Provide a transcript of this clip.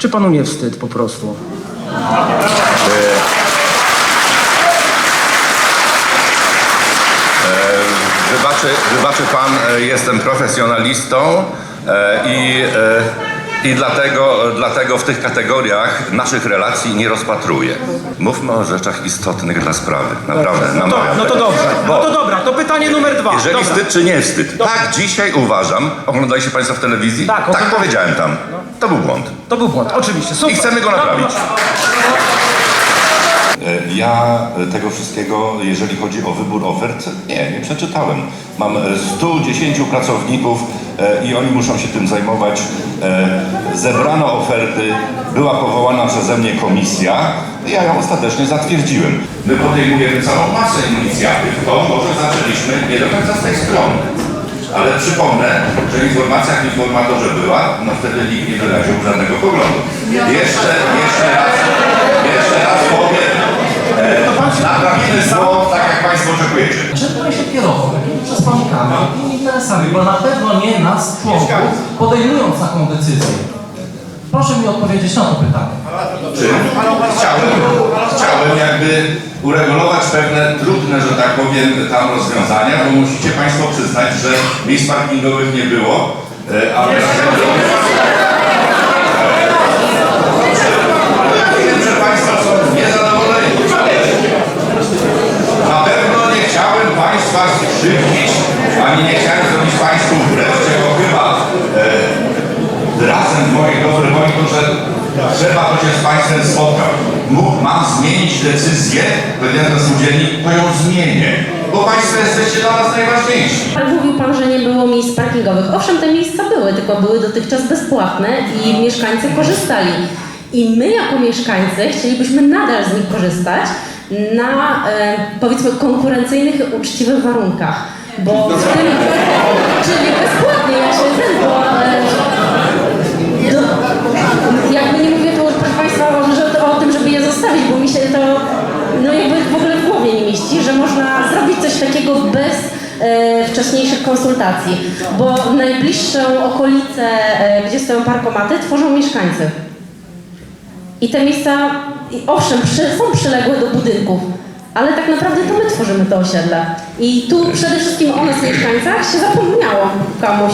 Czy panu nie wstyd po prostu? Wybaczy, wybaczy pan, e, jestem profesjonalistą e, i, e, i dlatego, dlatego w tych kategoriach naszych relacji nie rozpatruję. Mówmy o rzeczach istotnych dla sprawy. Naprawdę, No to, namawiam. no to dobrze. Bo No to dobra, to pytanie numer dwa. jeżeli Dobra. wstyd czy nie wstyd. Tak, dzisiaj uważam, oglądaliście państwo w telewizji? Tak, tak oglądałem. powiedziałem tam. To był błąd. To był błąd, oczywiście. Super. I chcemy go naprawić. E, Ja e, tego wszystkiego, jeżeli chodzi o wybór ofert, nie, nie przeczytałem. Mam e, 110 pracowników e, i oni muszą się tym zajmować. Zebrano oferty, była powołana przeze mnie komisja, ja ją ostatecznie zatwierdziłem. My podejmujemy całą masę inicjatyw, to może zaczęliśmy nie do końca z tej strony. Ale przypomnę, że informacja w informatorze była, no wtedy nikt nie wyraził żadnego poglądu. Jeszcze, jeszcze raz, jeszcze raz powiem, e, naprawimy słowo tak, jak Państwo oczekujecie. Pan się kierował takimi przesłankami, takimi interesami, bo na pewno nie nas, członków, podejmując taką decyzję. Proszę mi odpowiedzieć na to pytanie. Czy chciałem, chciałem jakby uregulować pewne trudne, że tak powiem, tam rozwiązania, bo musicie Państwo przyznać, że miejsc parkingowych nie było, e, a Wiem, że Państwo są niezadowoleni. Na pewno nie chciałem Państwa skrzywdzić, ani nie chciałem zrobić Państwu wbrew, czego chyba e, razem w mojej dobrej trzeba to się z Państwem spotkać. Mógł, mam zmienić decyzję, powiedziałem do spółdzielni, to ją zmienię, bo Państwo jesteście dla nas najważniejsi. Mówił Pan, że nie było miejsc parkingowych. Owszem, te miejsca były, tylko były dotychczas bezpłatne i mieszkańcy korzystali. I my jako mieszkańcy chcielibyśmy nadal z nich korzystać na e, powiedzmy konkurencyjnych i uczciwych warunkach. Bo w tym, czyli bezpłatnie, ja się ten, bo e, do, jakby nie mówię tu, proszę Państwa, o, że, o tym, żeby je zostawić, bo mi się to no jakby w ogóle w głowie nie mieści, że można zrobić coś takiego bez e, wcześniejszych konsultacji, bo najbliższą okolicę, e, gdzie stoją parkomaty, tworzą mieszkańcy. I te miejsca, owszem, przy, są przyległe do budynków, ale tak naprawdę to my tworzymy to osiedle. I tu przede wszystkim o nas mieszkańcach się zapomniało komuś.